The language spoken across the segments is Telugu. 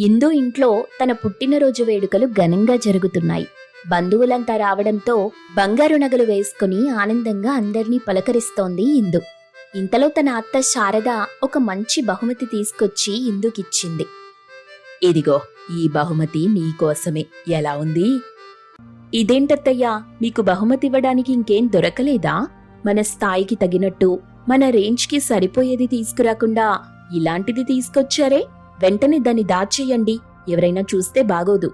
ఇందు ఇంట్లో తన పుట్టినరోజు వేడుకలు ఘనంగా జరుగుతున్నాయి. బంధువులంతా రావడంతో బంగారు నగలు వేసుకుని ఆనందంగా అందరినీ పలకరిస్తోంది ఇందు. ఇంతలో తన అత్త శారద ఒక మంచి బహుమతి తీసుకొచ్చి ఇందుకిచ్చింది. ఇదిగో ఈ బహుమతి నీకోసమే ఎలా ఉంది? ఇదేంటత్తయ్యా మీకు బహుమతి ఇవ్వడానికి ఇంకేం దొరకలేదా? మన స్థాయికి తగినట్టు మన రేంజ్కి సరిపోయేది తీసుకురాకుండా ఇలాంటిది తీసుకొచ్చారే? వెంటనే దాన్ని దాచేయండి. ఎవరైనా చూస్తే బాగోదు.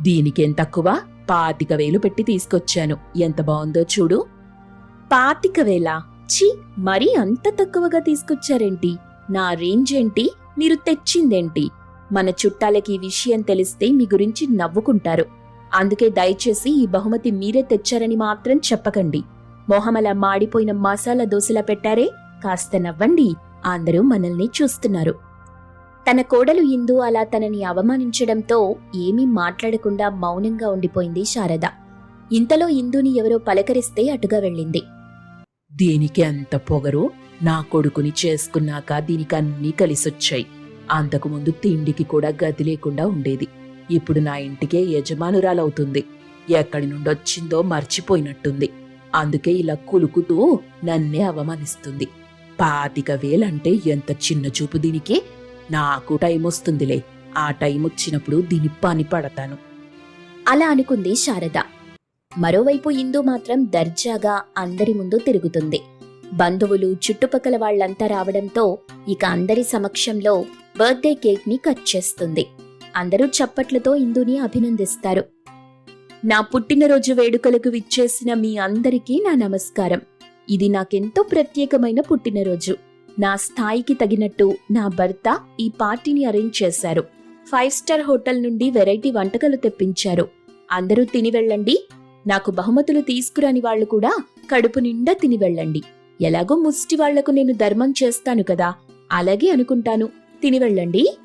దీనికేం తక్కువ? పాతిక వేలు పెట్టి తీసుకొచ్చాను. ఎంత బాగుందో చూడు. పాతిక వేల? ఛీ! మరీ అంత తక్కువగా తీసుకొచ్చారేంటి? నా రేంజ్ ఏంటి? మీరు తెచ్చిందేంటి? మన చుట్టాలకి ఈ విషయం తెలిస్తే మీ గురించి నవ్వుకుంటారు. అందుకే దయచేసి ఈ బహుమతి మీరే తెచ్చారని మాత్రం చెప్పకండి. మొహమల మాడిపోయిన మసాలా దోశలా పెట్టారే? కాస్త నవ్వండి. అందరూ మనల్ని చూస్తున్నారు. తన కోడలు ఇందు అలా తనని అవమానించడంతో ఏమీ మాట్లాడకుండా మౌనంగా ఉండిపోయింది శారద. ఇంతలో ఇందుని ఎవరో పలకరిస్తే అటుగా వెళ్ళింది. దీనికి అంత పొగరు నా కొడుకుని చేసుకున్నాక దీనికి అన్నీ కలిసొచ్చాయి అంతకుముందు తిండికి కూడా గది లేకుండా ఉండేది. ఇప్పుడు నా ఇంటికే యజమానురాలవుతుంది. ఎక్కడి నుండొచ్చిందో మర్చిపోయినట్టుంది. అందుకే ఇలా కులుకుతూ నన్నే అవమానిస్తుంది. పాతిక వేలంటే ఎంత చిన్న చూపు దీనికి? నాకు టైం వస్తుందిలే. ఆ టైం వచ్చినప్పుడు దీని పని పడతాను. అలా అనుకుంది శారద. మరోవైపు ఇందు మాత్రం దర్జాగా అందరి ముందు తిరుగుతుంది. బంధువులు చుట్టుపక్కల వాళ్ళంతా రావడంతో ఇక అందరి సమక్షంలో బర్త్డే కేక్ని కట్ చేస్తుంది. అందరూ చప్పట్లతో ఇందుని అభినందిస్తారు. నా పుట్టినరోజు వేడుకలకు విచ్చేసిన మీ అందరికీ నా నమస్కారం. ఇది నాకెంతో ప్రత్యేకమైన పుట్టినరోజు. నా స్థాయికి తగినట్టు నా భర్త ఈ పార్టీని అరేంజ్ చేశారు. ఫైవ్ స్టార్ హోటల్ నుండి వెరైటీ వంటకాలు తెప్పించారు. అందరూ తిని వెళ్ళండి. నాకు బహుమతులు తీసుకురాని వాళ్ళు కూడా కడుపు నిండా తిని వెళ్ళండి. ఎలాగో ముష్టి వాళ్ళకు నేను ధర్మం చేస్తాను కదా. అలాగే అనుకుంటాను. తిని వెళ్ళండి.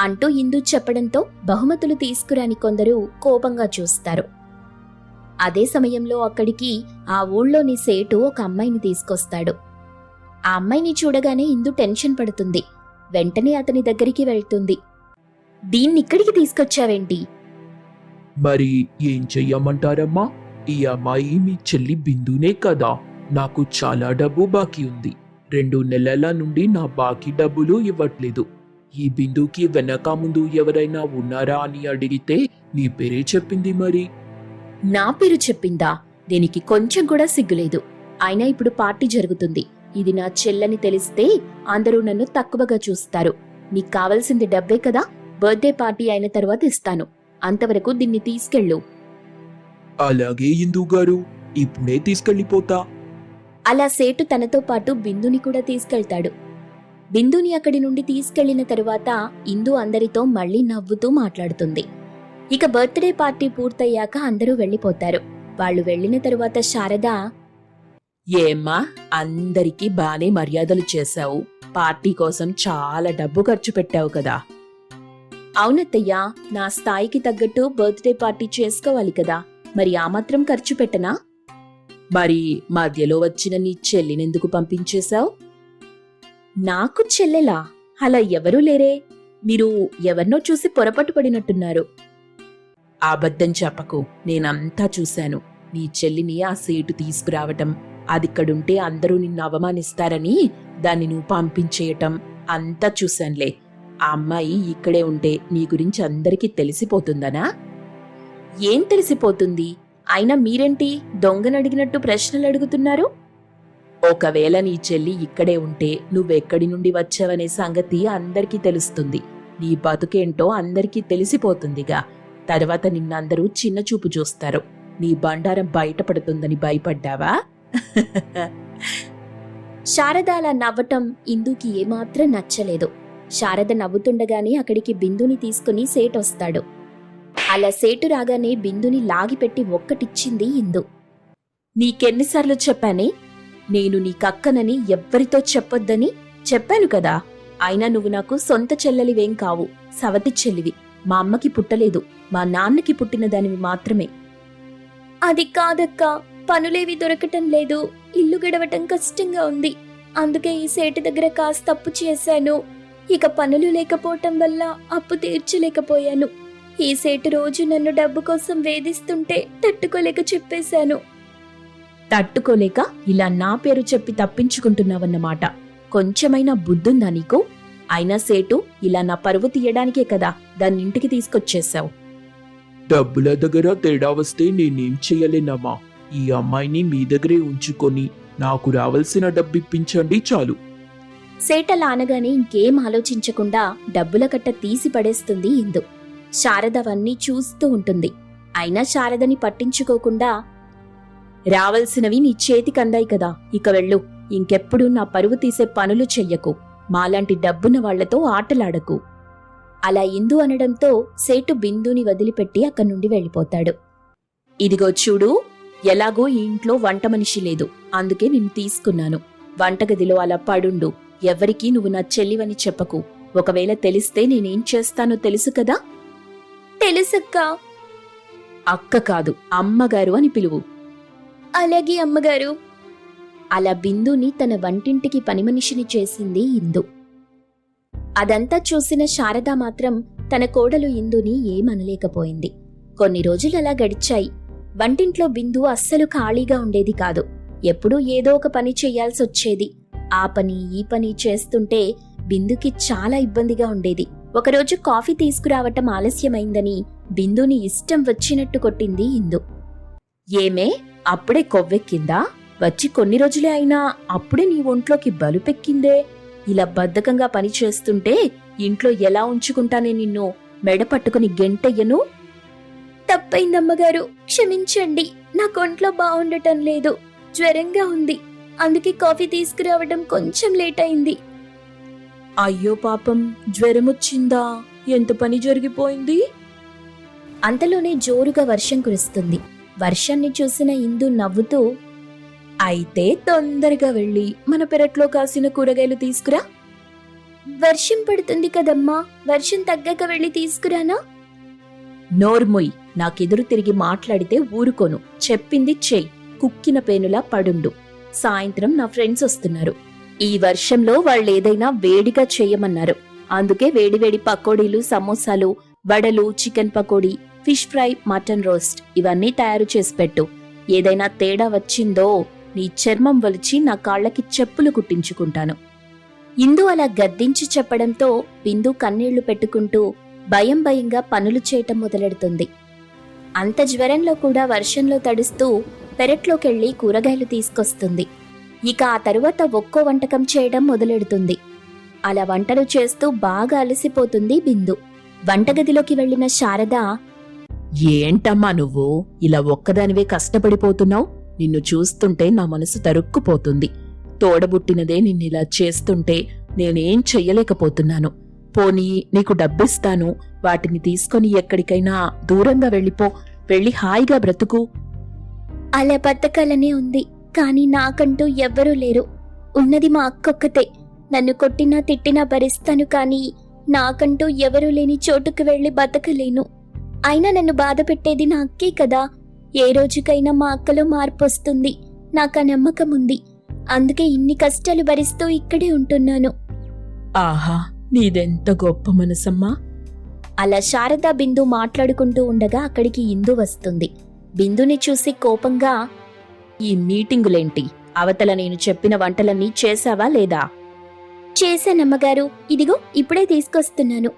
అంటూ ఇందు చెప్పడంతో బహుమతులు తీసుకురాని కొందరు కోపంగా చూస్తారు. అదే సమయంలో అక్కడికి ఆ ఊళ్ళోని సేటు ఒక అమ్మాయిని తీసుకొస్తాడు. ఆ అమ్మాయిని చూడగానే ఇందు టెన్షన్ పడుతుంది. వెంటనే అతని దగ్గరికి వెళ్తుంది. దీన్నిక్కడికి తీసుకొచ్చావేంటి? మరి ఏం చెయ్యమంటారమ్మా? ఈ అమ్మాయి మీ చెల్లి బిందునే కదా. నాకు చాలా డబ్బు బాకీ ఉంది. రెండు నెలల నుండి నా బాకీ డబ్బులు ఇవ్వట్లేదు. ఈ బిందుకి వెనక ముందు ఎవరైనా ఉన్నారా అని అడిగితే నీ పేరే చెప్పింది మరి? నా పేరు చెప్పిందా? దీనికి కొంచెం కూడా సిగ్గులేదు. అయినా ఇప్పుడు పార్టీ జరుగుతుంది. ఇది నా చెల్లని తెలిస్తే అందరూ నన్ను తక్కువగా చూస్తారు. నీకు కావలసింది డబ్బే కదా? బర్త్డే పార్టీ అయిన తర్వాత ఇస్తాను. అంతవరకు దీన్ని తీసుకెళ్ళు. అలాగే ఇందు గారు ఇప్పుడే తీసుకెళ్ళిపోతా. అలా సేటు తనతో పాటు బిందుని కూడా తీసుకెళ్తాడు. బిందుని అక్కడి నుండి తీసుకెళ్ళిన తరువాత ఇందు అందరితో మళ్ళీ నవ్వుతూ మాట్లాడుతుంది. ఇక బర్త్డే పార్టీ పూర్తయ్యాక అందరూ వెళ్ళిపోతారు. వాళ్ళు వెళ్ళిన తరువాత శారద ఏమ్మా అందరికీ బానే మర్యాదలు చేశావు. పార్టీ కోసం చాలా డబ్బు ఖర్చు పెట్టావు కదా. అవునత్తయ్యా నా స్థాయికి తగ్గట్టు బర్త్డే పార్టీ చేసుకోవాలి కదా. మరి ఆ మాత్రం ఖర్చు పెట్టనా? మరి మధ్యలో వచ్చిన నీ చెల్లినెందుకు పంపించేశావు? నాకు చెల్లెలా? అలా ఎవరూ లేరే. మీరు ఎవరినో చూసి పొరపాటు పడినట్టున్నారు. అబద్ధం చెప్పకు నేనంతా చూశాను. నీ చెల్లిని ఆ సీటు తీసుకురావటం అదిక్కడుంటే అందరూ నిన్ను అవమానిస్తారని దాన్ని నువ్వు పంపించేయటం. అంతా చూశానులే. ఆ అమ్మాయి ఇక్కడే ఉంటే నీ గురించి అందరికీ తెలిసిపోతుందనా? ఏం తెలిసిపోతుంది? అయినా మీరేంటి దొంగనడిగినట్టు ప్రశ్నలు అడుగుతున్నారు? ఒకవేళ నీ చెల్లి ఇక్కడే ఉంటే నువ్వెక్కడి నుండి వచ్చావనే సంగతి అందరికీ తెలుస్తుంది. నీ బతుకేంటో అందరికీ తెలిసిపోతుందిగా. తర్వాత నిన్నందరూ చిన్న చూపు చూస్తారు. నీ బండారం బయటపడుతుందని భయపడ్డావా? శారద అలా నవ్వటం ఇందుకి ఏమాత్రం నచ్చలేదు. శారద నవ్వుతుండగానే అక్కడికి బిందుని తీసుకుని సేటు వస్తాడు. అలా సేటు రాగానే బిందుని లాగిపెట్టి ఒక్కటిచ్చింది ఇందు. నీకెన్నిసార్లు చెప్పానే? నేను నీ కక్కనని ఎవ్వరితో చెప్పొద్దని చెప్పాను కదా. అయినా నువ్వు నాకు సొంత చెల్లెలివేం కావు. సవతి చెల్లివి. మా అమ్మకి పుట్టలేదు. మా నాన్నకి పుట్టిన దానివి మాత్రమే. అది కాదక్కా. పనులేవి దొరకటం లేదు. ఇల్లు గడవటం కష్టంగా ఉంది. అందుకే ఈ సేటు దగ్గర కాస్త తప్పు చేశాను. ఇక పనులు లేకపోవటం వల్ల అప్పు తీర్చలేకపోయాను. ఈ సేటు రోజు నన్ను డబ్బు కోసం వేధిస్తుంటే తట్టుకోలేక చెప్పేశాను. తట్టుకోలేక? ఇలా నా పేరు చెప్పి తప్పించుకుంటున్నావన్నమాట. కొంచెమైనా బుద్ధుందా నీకు? అయినా సేటు ఇలా నా పరువు తీయడానికే కదా దాన్ని ఇంటికి తీసుకొచ్చేశావు. డబ్బుల దగ్గర తేడా వస్తే నేనేం చెయ్యలేనమ్మా. ఈ అమ్మాయిని మీ దగ్గరే ఉంచుకొని నాకు రావలసిన డబ్బిప్పించండి చాలు. సేటలా అనగానే ఇంకేం ఆలోచించకుండా డబ్బుల కట్ట తీసి పడేస్తుంది ఇందు. శారద అవన్నీ చూస్తూ ఉంటుంది. అయినా శారదని పట్టించుకోకుండా రావలసినవి నీ చేతికి అందాయి కదా ఇక వెళ్ళు. ఇంకెప్పుడు నా పరువు తీసే పనులు చెయ్యకు. మాలాంటి డబ్బున్న వాళ్ళతో ఆటలాడకు. అలా ఇందు అనడంతో సేటు బిందుని వదిలిపెట్టి అక్కడి నుండి వెళ్ళిపోతాడు. ఇదిగో చూడు ఎలాగో ఈ ఇంట్లో వంట మనిషి లేదు. అందుకే నిన్ను తీసుకున్నాను. వంటగదిలో అలా పడుండు. ఎవరికీ నువ్వు నా చెల్లివని చెప్పకు. ఒకవేళ తెలిస్తే నేనేం చేస్తానో తెలుసు కదా? తెలుసక్క. అక్క కాదు అమ్మగారు అని పిలువు. అలాగే అమ్మగారు. అలా బిందుని తన వంటింటికి పని మనిషిని చేసింది ఇందు. అదంతా చూసిన శారద మాత్రం తన కోడలు ఇందుని ఏమనలేకపోయింది. కొన్ని రోజులు అలా గడిచాయి. వంటింట్లో బిందు అస్సలు ఖాళీగా ఉండేది కాదు. ఎప్పుడూ ఏదో ఒక పని చెయ్యాల్సొచ్చేది ఆ పని ఈ పని చేస్తుంటే బిందుకి చాలా ఇబ్బందిగా ఉండేది. ఒకరోజు కాఫీ తీసుకురావటం ఆలస్యమైందని బిందుని ఇష్టం వచ్చినట్టు కొట్టింది ఇందు ఏమే అప్పుడే కొవ్వెక్కిందా? వచ్చి కొన్ని రోజులే అయినా అప్పుడే నీ ఒంట్లోకి బలుపెక్కిందే? ఇలా బద్ధకంగా పని చేస్తుంటే ఇంట్లో ఎలా ఉంచుకుంటానే నిన్ను మెడ పట్టుకుని గెంటయ్యను? తప్పైందమ్మగారు. క్షమించండి నా కొంట్లో బాగుండటం లేదు. జ్వరంగా ఉంది. అందుకే కాఫీ తీసుకురావడం కొంచెం లేట్ అయింది అయ్యో పాపం జ్వరమొచ్చిందా? ఎంత పని జరిగిపోయింది? అంతలోనే జోరుగా వర్షం కురుస్తుంది. వర్షాన్ని చూసిన ఇందు నవ్వుతూ అయితే తొందరగా వెళ్ళి మన పెరట్లో కాసిన కూరగాయలు తీసుకురా. వర్షం పడుతుంది కదమ్మా. వర్షం తగ్గాక వెళ్ళి తీసుకురానా? నోర్ముయ్ నాకెదురు తిరిగి మాట్లాడితే ఊరుకోను. చెప్పింది చెయ్యి కుక్కిన పేనులా పడుండు. సాయంత్రం నా ఫ్రెండ్స్ వస్తున్నారు. ఈ వర్షంలో వాళ్ళేదైనా వేడిగా చేయమన్నారు. అందుకే వేడివేడి పకోడీలు సమోసాలు వడలు chicken pakoda fish fry mutton roast ఇవన్నీ తయారు చేసి పెట్టు. ఏదైనా తేడా వచ్చిందో నీ చర్మం వలిచి నా కాళ్ళకి చెప్పులు కుట్టించుకుంటాను. ఇందు అలా గద్దించి చెప్పడంతో బిందు కన్నీళ్ళు పెట్టుకుంటూ భయం భయంగా పనులు చేయటం మొదలెడుతుంది. అంత జ్వరంలో కూడా వర్షంలో తడుస్తూ పెరట్లోకెళ్ళి కూరగాయలు తీసుకొస్తుంది. ఇక ఆ తరువాత ఒక్కో వంటకం చేయడం మొదలెడుతుంది. అలా వంటలు చేస్తూ బాగా అలసిపోతుంది బిందు. వంటగదిలోకి వెళ్ళిన శారద ఏంటమ్మా నువ్వు? ఇలా ఒక్కదానివే కష్టపడిపోతున్నావు? నిన్ను చూస్తుంటే నా మనసు తరుక్కుపోతుంది. తోడబుట్టినదే నిన్నిలా చేస్తుంటే నేనేం చెయ్యలేకపోతున్నాను. పోనీ నీకు డబ్బిస్తాను. వాటిని తీసుకొని ఎక్కడికైనా దూరంగా వెళ్ళిపో. వెళ్ళి హాయిగా బ్రతుకు. అలా బతకాలనే ఉంది. కానీ నాకంటూ ఎవ్వరూ లేరు. ఉన్నది మా అక్కొక్కతే. నన్ను కొట్టినా తిట్టినా భరిస్తాను కానీ నాకంటూ ఎవరూ లేని చోటుకు వెళ్ళి బతకలేను. అయినా నన్ను బాధ పెట్టేది నా అక్కే కదా. ఏ రోజుకైనా మా అక్కలో మార్పు వస్తుంది. నాకు ఆ నమ్మకం ఉంది. అందుకే ఇన్ని కష్టాలు భరిస్తూ ఇక్కడే ఉంటున్నాను. ఆహా! నీదెంత గొప్ప మనసమ్మా. అలా శారద బిందు మాట్లాడుకుంటూ ఉండగా అక్కడికి ఇందు వస్తుంది. బిందుని చూసి కోపంగా ఈ మీటింగులేంటి? అవతల నేను చెప్పిన వంటలన్నీ చేశావా లేదా? చేశానమ్మగారు. ఇదిగో ఇప్పుడే తీసుకొస్తున్నాను.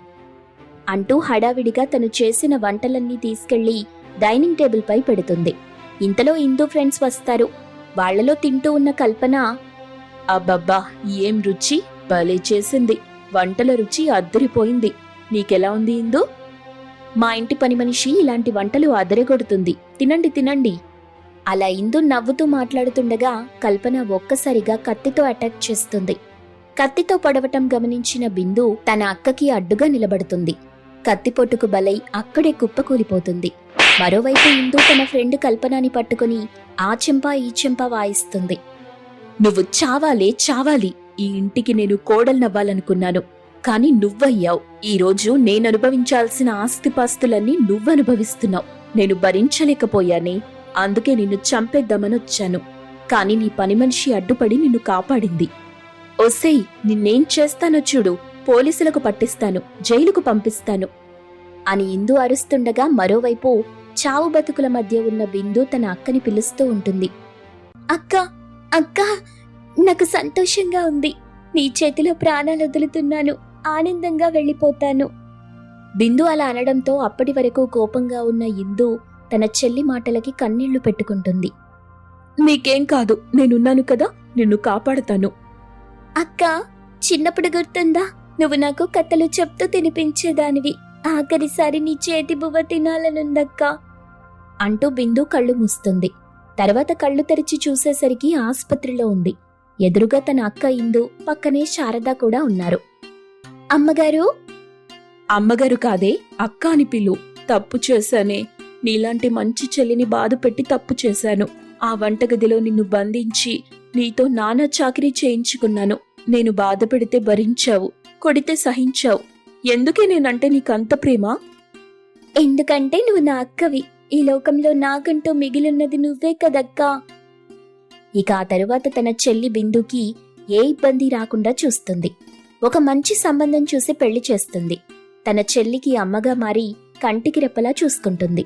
అంటూ హడావిడిగా తను చేసిన వంటలన్నీ తీసుకెళ్ళి డైనింగ్ టేబుల్ పై పెడుతుంది. ఇంతలో ఇందు ఫ్రెండ్స్ వస్తారు. వాళ్ళలో తింటూ ఉన్న కల్పన అబ్బబ్బా ఏం రుచి? భలే చేసింది. వంటల రుచి అద్దరిపోయింది. నీకెలా ఉంది ఇందు? మా ఇంటి పని మనిషి ఇలాంటి వంటలు అదరగొడుతుంది. తినండి తినండి. అలా ఇందు నవ్వుతూ మాట్లాడుతుండగా కల్పన ఒక్కసారిగా కత్తితో అటాక్ చేస్తుంది. కత్తితో పడవటం గమనించిన బిందు తన అక్కకి అడ్డుగా నిలబడుతుంది. కత్తిపొట్టుకు బలై అక్కడే కుప్పకూలిపోతుంది మరోవైపు ఇందు తన ఫ్రెండ్ కల్పనని పట్టుకుని ఆ చెంప ఈ చెంప వాయిస్తుంది. నువ్వు చావాలే చావాలి. ఈ ఇంటికి నేను కోడల్నవ్వాలనుకున్నాను కానీ నువ్వయ్యావు. ఈ రోజు నేను అనుభవించాల్సిన ఆస్తిపాస్తులన్నీ నువ్వనుభవిస్తున్నావు. నేను భరించలేకపోయానే. అందుకే నిన్ను చంపేద్దామనొచ్చాను. కాని నీ పని మనిషి అడ్డుపడి నిన్ను కాపాడింది. ఒసేయ్ నిన్నేం చేస్తానో చూడు. పోలీసులకు పట్టిస్తాను. జైలుకు పంపిస్తాను. అని ఇందు అరుస్తుండగా మరోవైపు చావు బతుకుల మధ్య ఉన్న బిందు తన అక్కని పిలుస్తూ ఉంటుంది. అక్క అక్క నాకు సంతోషంగా ఉంది. నీ చేతిలో ప్రాణాలు వదులుతున్నాను. ఆనందంగా వెళ్ళిపోతాను. బిందు అలా అనడంతో అప్పటి వరకు కోపంగా ఉన్న ఇందు తన చెల్లి మాటలకి కన్నీళ్ళు పెట్టుకుంటుంది. నీకేం కాదు. నేనున్నాను కదా. నిన్ను కాపాడుతాను. అక్క చిన్నప్పుడు గుర్తుందా? నువ్వు నాకు కథలు చెప్తూ తినిపించేదానివి. ఆఖరిసారి నీ చేతి బువ్వ తినాలనుందక్క? అంటూ బిందు కళ్ళు మూస్తుంది. తర్వాత కళ్ళు తెరిచి చూసేసరికి ఆసుపత్రిలో ఉంది. ఎదురుగా తన అక్క ఇందు పక్కనే శారద కూడా ఉన్నారు. అమ్మగారు? అమ్మగారు కాదే అక్క అని పిలు. తప్పు చేశానే. నీలాంటి మంచి చెల్లిని బాధ పెట్టి తప్పు చేశాను. ఆ వంటగదిలో నిన్ను బంధించి నీతో నానా చాకిరీ చేయించుకున్నాను. నేను బాధ పెడితే భరించావు కొడితే సహించావు. ఎందుకే నేనంటే నీకంత ప్రేమ? ఎందుకంటే నువ్వు నా అక్కవి. ఈ లోకంలో నాకంటూ మిగిలిన్నది నువ్వే కదక్కా? ఇక ఆ తరువాత తన చెల్లి బిందుకి ఏ ఇబ్బంది రాకుండా చూస్తుంది. ఒక మంచి సంబంధం చూసి పెళ్ళి చేస్తుంది. తన చెల్లికి అమ్మగా మారి కంటికి రెప్పలా చూసుకుంటుంది.